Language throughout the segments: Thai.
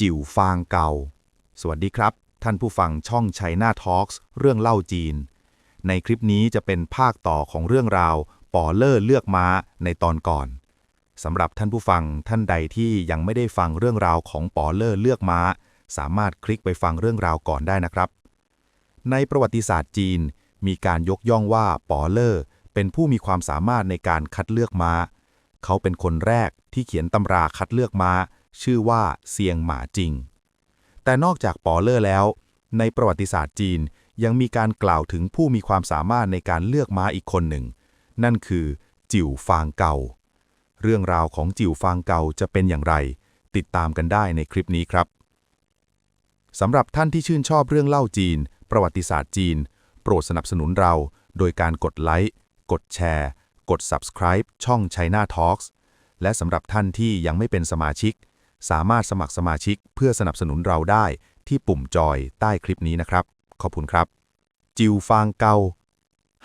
จิ๋วฟางเกา สวัสดีครับ ท่านผู้ฟังช่องชัยนาทอล์กเรื่องเล่าจีน ในคลิปนี้จะเป็นภาคต่อของเรื่องราวปอเลอร์เลือกม้าในตอนก่อนสำหรับท่านผู้ฟังท่านใดที่ยังไม่ได้ฟังเรื่องราวของปอเลอร์เลือกม้า สามารถคลิกไปฟังเรื่องราวก่อนได้นะครับ ในประวัติศาสตร์จีน มีการยกย่องว่าปอเลอร์เป็นผู้มีความสามารถในการคัดเลือกม้า เขาเป็นคนแรกที่เขียนตำราคัดเลือกม้า ชื่อว่าเซียงหมาจริง แต่นอกจากปอเลอร์แล้ว ในประวัติศาสตร์จีนยังมีการกล่าวถึงผู้มีความสามารถในการเลือกม้าอีกคนหนึ่ง นั่นคือ จิ๋วฟางเกา เรื่องราวของจิ๋วฟางเกาจะเป็นอย่างไร ติดตามกันได้ในคลิปนี้ครับสำหรับท่านที่ชื่นชอบเรื่องเล่าจีน ประวัติศาสตร์จีน โปรดสนับสนุนเราโดยการกดไลค์ กดแชร์ กด subscribe ช่อง China Talks และสำหรับท่านที่ยังไม่เป็นสมาชิก สามารถสมัครสมาชิกเพื่อสนับสนุนเราได้ที่ปุ่มจอยใต้คลิปนี้นะครับ ขอบคุณครับ จิวฟางเกา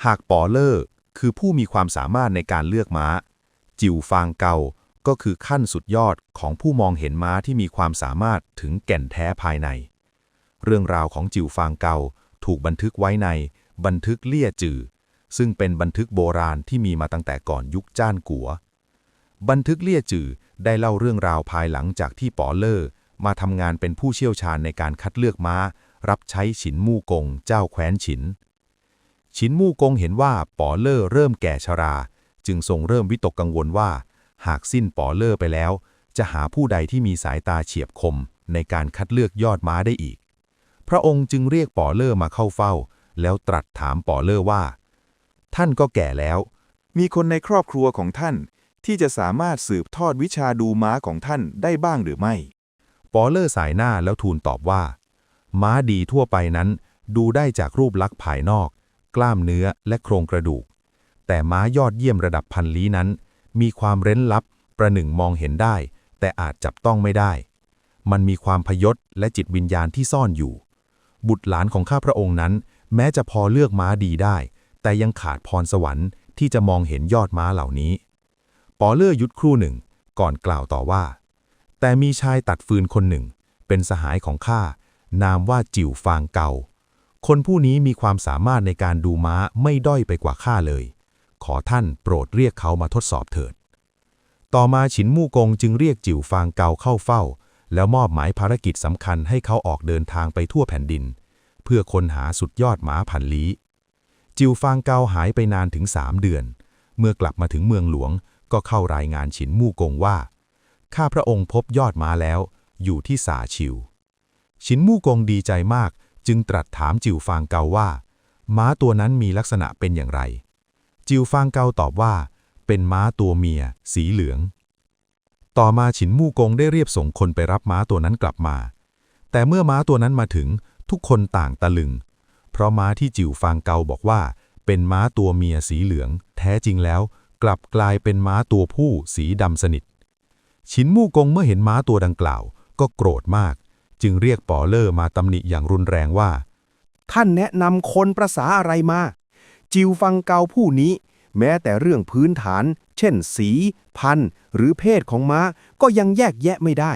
หากปอเลอร์ คือผู้มีความสามารถในการเลือกม้า จิวฟางเกา ก็คือขั้นสุดยอดของผู้มองเห็นม้าที่มีความสามารถถึงแก่นแท้ภายใน เรื่องราวของจิวฟางเกาถูกบันทึกไว้ในบันทึกเลี่ยจือ ซึ่งเป็นบันทึกโบราณที่มีมาตั้งแต่ก่อนยุคจ้านกัว บันทึกเลี่ยจือ ได้เล่าเรื่องราวภายหลังจากที่ปอเลอร์มาทำงานเป็นผู้เชี่ยวชาญในการคัดเลือกม้า รับใช้ฉินมู่กง เจ้าแคว้นฉิน ฉินมู่กงเห็นว่าปอเลอร์เริ่มแก่ชรา จึงทรงเริ่มวิตกกังวลว่า หากสิ้นปอเลอร์ไปแล้ว จะหาผู้ใดที่มีสายตาเฉียบคม ในการคัดเลือกยอดม้าได้อีก พระองค์จึงเรียกปอเลอร์มาเข้าเฝ้า แล้วตรัสถามปอเลอร์ว่า ท่านก็แก่แล้ว มีคนในครอบครัวของท่าน ที่จะสามารถสืบทอดวิชาดูม้าของท่านได้บ้างหรือไม่ ปอเลอร์สายหน้าแล้วทูลตอบว่า ม้าดีทั่วไปนั้น ดูได้จากรูปลักษณ์ภายนอก กล้ามเนื้อและโครงกระดูก แต่ม้ายอดเยี่ยมระดับพันลี้นั้น มีความเร้นลับ ประหนึ่งมองเห็นได้ แต่อาจจับต้องไม่ได้ มันมีความพยศและจิตวิญญาณที่ซ่อนอยู่ บุตรหลานของข้าพระองค์นั้น แม้จะพอเลือกม้าดีได้ แต่ยังขาดพรสวรรค์ที่จะมองเห็นยอดม้าเหล่านี้ ปอเลอร์ยุดครู่หนึ่ง ก่อนกล่าวต่อว่า แต่มีชายตัดฟืนคนหนึ่ง เป็นสหายของข้า นามว่าจิ๋วฟางเกา คนผู้นี้มีความสามารถในการดูม้าไม่ด้อยไปกว่าข้าเลย ขอท่านโปรดเรียกเขามาทดสอบเถิด ต่อมาฉินมู่กงจึงเรียกจิ๋วฟางเกาเข้าเฝ้า แล้วมอบหมายภารกิจสำคัญให้เขาออกเดินทางไปทั่วแผ่นดิน เพื่อค้นหาสุดยอดม้าพันลี้จิวฟางเกาหายไปนานถึงสามเดือน เมื่อกลับมาถึงเมืองหลวง ก็เข้ารายงานฉินมู่กงว่า ข้าพระองค์พบยอดม้าแล้ว อยู่ที่สาชิว ฉินมู่กงดีใจมาก จึงตรัสถามจิวฟางเกาว่า ม้าตัวนั้นมีลักษณะเป็นอย่างไร จิวฟางเกาตอบว่า เป็นม้าตัวเมีย สีเหลือง ต่อมาฉินมู่กงได้เรียบส่งคนไปรับม้าตัวนั้นกลับมา แต่เมื่อม้าตัวนั้นมาถึงทุกคนต่างตะลึง เพราะม้าที่จิวฟางเกาบอกว่าเป็นม้าตัวเมียสีเหลือง แท้จริงแล้ว กลับกลายเป็นม้าตัวผู้สีดำสนิทฉินมู่กงเมื่อเห็นม้าตัวดังกล่าว ก็โกรธมาก จึงเรียกปอเลอร์มาตำหนิอย่างรุนแรงว่า ท่านแนะนำคนประษาอะไรมา จิวฟังเกาผู้นี้ แม้แต่เรื่องพื้นฐาน เช่น สี พันธุ์ หรือเพศของม้าก็ยังแยกแยะไม่ได้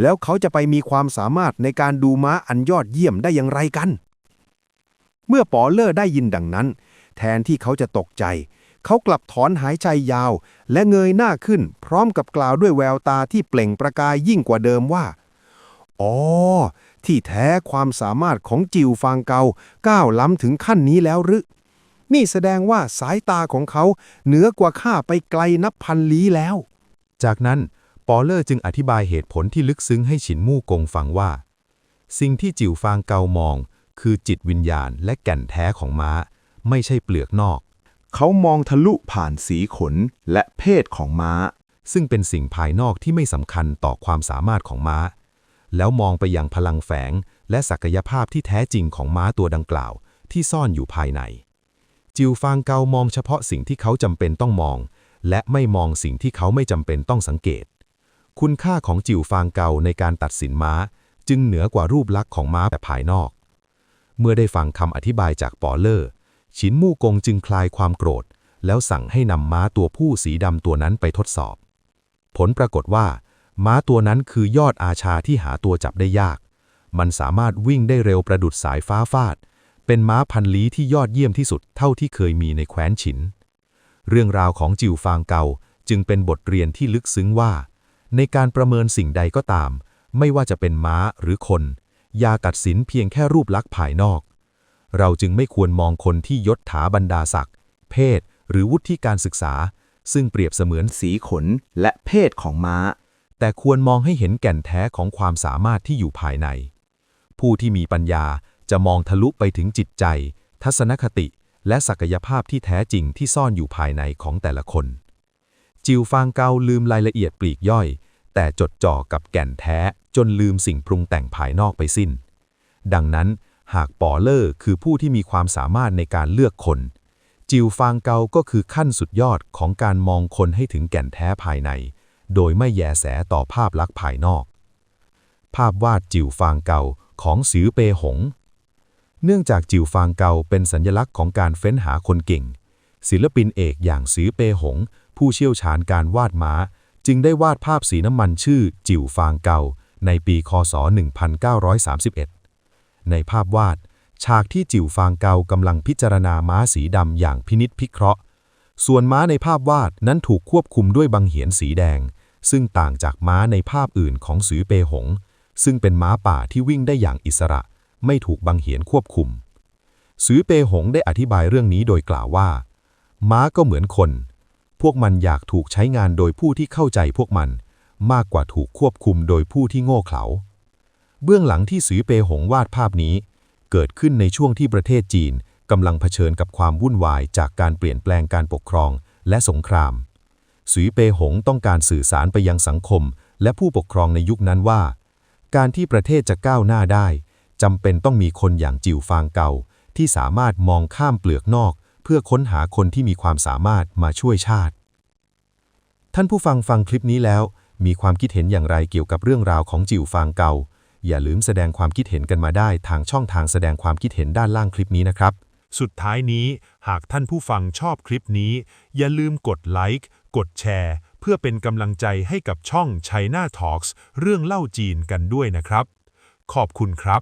แล้วเขาจะไปมีความสามารถในการดูม้าอันยอดเยี่ยมได้อย่างไรกัน เมื่อปอเลอร์ได้ยินดังนั้น แทนที่เขาจะตกใจ เขากลับถอนหายใจยาว และเงยหน้าขึ้น พร้อมกับกล่าวด้วยแววตาที่เปล่งประกายยิ่งกว่าเดิมว่า อ๋อ ที่แท้ความสามารถของจิวฟางเกาก้าวล้ำถึงขั้นนี้แล้วหรือ นี่แสดงว่าสายตาของเขาเหนือกว่าข้าไปไกลนับพันลี้แล้ว จากนั้นปอเลอร์จึงอธิบายเหตุผลที่ลึกซึ้งให้ฉินมู่กงฟังว่า สิ่งที่จิ๋วฟางเกามอง คือจิตวิญญาณและแก่นแท้ของม้า ไม่ใช่เปลือกนอก เขามองทะลุผ่านสีขนและเพศของม้า ซึ่งเป็นสิ่งภายนอกที่ไม่สำคัญต่อความสามารถของม้า แล้วมองไปยังพลังแฝงและศักยภาพที่แท้จริงของม้าตัวดังกล่าว ที่ซ่อนอยู่ภายใน จิวฟางเกามองเฉพาะสิ่งที่เขาจำเป็นต้องมอง และไม่มองสิ่งที่เขาไม่จำเป็นต้องสังเกต คุณค่าของจิวฟางเกาในการตัดสินม้า จึงเหนือกว่ารูปลักษณ์ของม้าแบบภายนอก เมื่อได้ฟังคำอธิบายจากปอเลอร์ ฉินมู่กงจึงคลายความโกรธ แล้วสั่งให้นำม้าตัวผู้สีดำตัวนั้นไปทดสอบ ผลปรากฏว่า ม้าตัวนั้นคือยอดอาชาที่หาตัวจับได้ยาก มันสามารถวิ่งได้เร็วประดุดสายฟ้าฟาด เป็นม้าพันลี้ที่ยอดเยี่ยมที่สุดเท่าที่เคยมีในแคว้นฉิน เรื่องราวของจิวฟางเกาจึงเป็นบทเรียนที่ลึกซึ้งว่า ในการประเมินสิ่งใดก็ตาม ไม่ว่าจะเป็นม้าหรือคน อย่าตัดสินเพียงแค่รูปลักษณ์ภายนอก เราจึงไม่ควรมองคนที่ยศถาบรรดาศักดิ์เพศ หรือวุฒิการศึกษา ซึ่งเปรียบเสมือนสีขนและเพศของม้า แต่ควรมองให้เห็นแก่นแท้ของความสามารถที่อยู่ภายใน ผู้ที่มีปัญญาจะมองทะลุไปถึงจิตใจ ทัศนคติ และศักยภาพที่แท้จริงที่ซ่อนอยู่ภายในของแต่ละคน จิวฟางเกาลืมรายละเอียดปลีกย่อย แต่จดจ่อกับแก่นแท้จนลืมสิ่งปรุงแต่งภายนอกไปสิ้น ดังนั้น หากปอเลอร์คือผู้ที่มีความสามารถในการเลือกคน จิวฟางเกาก็คือขั้นสุดยอดของการมองคนให้ถึงแก่นแท้ภายใน โดยไม่แยแสต่อภาพลักษณ์ภายนอก ภาพวาดจิวฟางเกาของสือเปหง เนื่องจากจิวฟางเกาเป็นสัญลักษณ์ของการเฟ้นหาคนเก่ง ศิลปินเอกอย่างสือเปหง ผู้เชี่ยวชาญการวาดม้า จึงได้วาดภาพสีน้ำมันชื่อจิวฟางเกาในปีคศ 1931 ในภาพวาด ฉากที่จิ๋วฟางเกากำลังพิจารณาม้าสีดำอย่างพินิษพิเคราะห์ ส่วนม้าในภาพวาดนั้นถูกควบคุมด้วยบังเหียนสีแดง ซึ่งต่างจากม้าในภาพอื่นของสือเปหง ซึ่งเป็นม้าป่าที่วิ่งได้อย่างอิสระ ไม่ถูกบังเหียนควบคุม สือเปหงได้อธิบายเรื่องนี้โดยกล่าวว่า ม้าก็เหมือนคน พวกมันอยากถูกใช้งานโดยผู้ที่เข้าใจพวกมัน มากกว่าถูกควบคุมโดยผู้ที่โง่เขลา เบื้องหลังที่สือเปหงวาดภาพนี้ เกิดขึ้นในช่วงที่ประเทศจีนกำลังเผชิญกับความวุ่นวายจากการเปลี่ยนแปลงการปกครองและสงคราม สือเปหงต้องการสื่อสารไปยังสังคม และผู้ปกครองในยุคนั้นว่า การที่ประเทศจะก้าวหน้าได้จำเป็นต้องมีคนอย่างจิวฟางเกาที่สามารถมองข้ามเปลือกนอก เพื่อค้นหาคนที่มีความสามารถมาช่วยชาติ ท่านผู้ฟังฟังคลิปนี้แล้ว มีความคิดเห็นอย่างไรเกี่ยวกับเรื่องราวของจิวฟางเกา อย่าลืมแสดงความคิดเห็นกันมาได้ทางช่องทางแสดงความคิดเห็นด้านล่างคลิปนี้นะครับ สุดท้ายนี้หากท่านผู้ฟังชอบคลิปนี้ อย่าลืมกดไลค์กดแชร์ เพื่อเป็นกำลังใจให้กับช่อง China Talks เรื่องเล่าจีนกันด้วยนะครับ ขอบคุณครับ